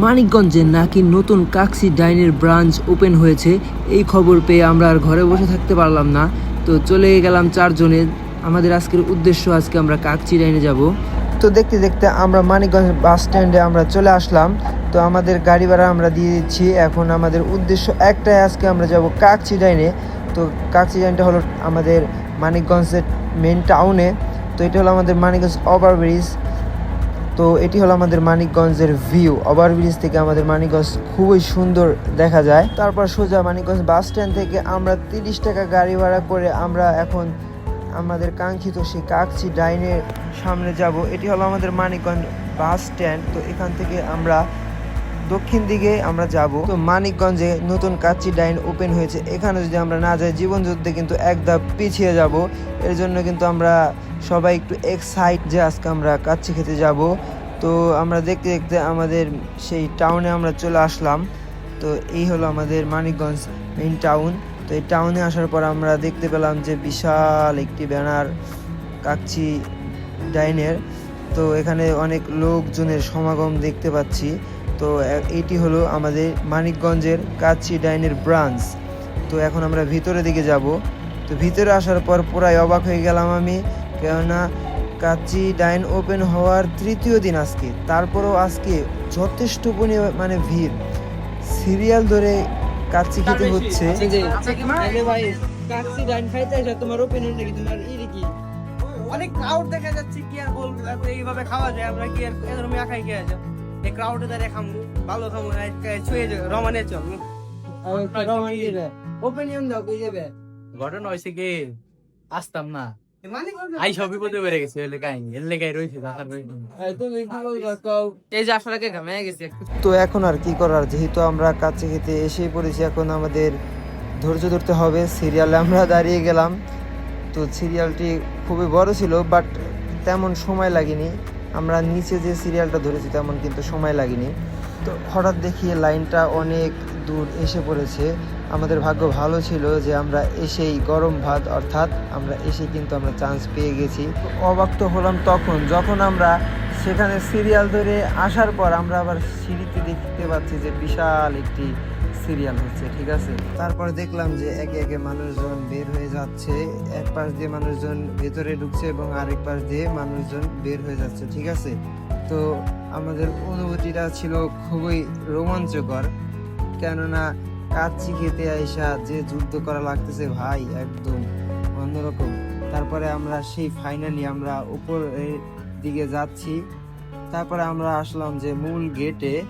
মানিকগঞ্জে নাকি নতুন কাকসি ডাইনের ব্রাঞ্চ ওপেন হয়েছে, এই খবর পেয়ে আমরা আর ঘরে বসে থাকতে পারলাম না। তো চলে গেলাম চারজনে। আমাদের আজকের উদ্দেশ্য, আজকে আমরা কাকচি ডাইনে যাব। তো দেখতে দেখতে আমরা মানিকগঞ্জ বাস স্ট্যান্ডে আমরা চলে আসলাম। তো আমাদের গাড়ি ভাড়া আমরা দিয়ে দিচ্ছি। এখন আমাদের উদ্দেশ্য একটাই, আজকে আমরা যাব কাকচি ডাইনে। তো কাকচি ডাইনটা হলো আমাদের মানিকগঞ্জের মেন টাউনে তো এটা হলো আমাদের মানিকগঞ্জ ওভারব্রিজ তো এটি হলো আমাদের মানিকগঞ্জের ভিউ ওভারব্রিজ থেকে আমাদের মানিকগঞ্জ খুবই সুন্দর দেখা যায়। তারপর সোজা মানিকগঞ্জ বাস স্ট্যান্ড থেকে আমরা তিরিশ টাকা গাড়ি ভাড়া করে আমরা এখন আমাদের কাঙ্ক্ষিত সেই কাকচি ডাইনের সামনে যাব। এটি হলো আমাদের মানিকগঞ্জ বাস স্ট্যান্ড তো এখান থেকে আমরা দক্ষিণ দিকে আমরা যাব। তো মানিকগঞ্জে নতুন কাচ্চি ডাইন ওপেন হয়েছে। এখানে যদি আমরা না যাই জীবন যুদ্ধে কিন্তু এক ধাপ পিছিয়ে যাব। এর জন্য কিন্তু আমরা সবাই একটু এক্সাইট যে আজকে আমরা কাচ্চি খেতে যাব। তো আমরা দেখতে দেখতে আমাদের সেই টাউনে আমরা চলে আসলাম। তো এই হলো আমাদের মানিকগঞ্জ মেইন টাউন তো এই টাউনে আসার পর আমরা দেখতে পেলাম যে বিশাল একটি ব্যানার কাচ্চি ডাইনের। তো এখানে অনেক লোকজনের সমাগম দেখতে পাচ্ছি। তো এটি হলো আমাদের মানিকগঞ্জের কাচ্চি ডাইনের ব্রাঞ্চ তো এখন আমরা ভিতরের দিকে যাব। তো ভিতরে আসার পর পুরাই অবাক হয়ে গেলাম আমি। কেননা কাচ্চি ডাইন ওপেন হওয়ার তৃতীয় দিন আজকে। তারপরেও আজকে যথেষ্ট পরিমাণে মানে ভিড়। সিরিয়াল ধরে কাচ্চি খেতে হচ্ছে। অনেক ক্রাউড দেখা যাচ্ছে কি আর বলব এইভাবে খাওয়া যায় আমরা কি আর এরকম একাই খেয়ে এই ক্রাউডে দাঁড়িয়ে খামু ভালো খামু না ছুঁয়ে যাবে রমানে চল। ওপেনিয়ন দাও কে যাবে। ঘটনা হয়েছে কি আসতাম না। আই সবই পদে বেড়ে গেছে এলে কাহিনী এলে গাই রয়েছে ঢাকার রয়েছে। তুমি কি বলবা কও এই যে আসলে ঘামে গেছে তো এখন আর কি করার যেহেতু আমরা কাছে খেতে এসেই পড়েছি এখন আমাদের ধৈর্য ধরতে হবে। সিরিয়ালে আমরা দাঁড়িয়ে গেলাম। তো সিরিয়ালটি খুবই বড় ছিল বাট তেমন সময় লাগেনি। আমরা নিচে যে সিরিয়ালটা ধরেছি তেমন কিন্তু সময় লাগেনি। তো হঠাৎ দেখি লাইনটা অনেক দূর এসে পড়েছে। আমাদের ভাগ্য ভালো ছিল যে আমরা এসেই গরম ভাত, অর্থাৎ আমরা এসে কিন্তু আমরা চান্স পেয়ে গেছি। অবাক হলাম তখন, যখন আমরা সেখানে সিরিয়াল ধরে আসার পর আমরা আবার সিঁড়িতে দেখতে পাচ্ছি যে বিশাল একটি সিরিয়াল হচ্ছে, ঠিক আছে? তারপর দেখলাম যে একে একে মানুষজন বের হয়ে যাচ্ছে, এক পাশ দিয়ে মানুষজন ভেতরে ঢুকছে এবং আরেক পাশ দিয়ে মানুষজন বের হয়ে যাচ্ছে, ঠিক আছে? তো আমাদের অনুভূতিটা ছিল খুবই রোমাঞ্চকর, কেননা কাচ্চি খেতে আইসা যে যুদ্ধ করা লাগতেছে ভাই, একদম অন্যরকম। তারপরে আমরা সেই ফাইনালি আমরা উপরের দিকে যাচ্ছি। তারপরে আমরা আসলাম যে মূল গেটে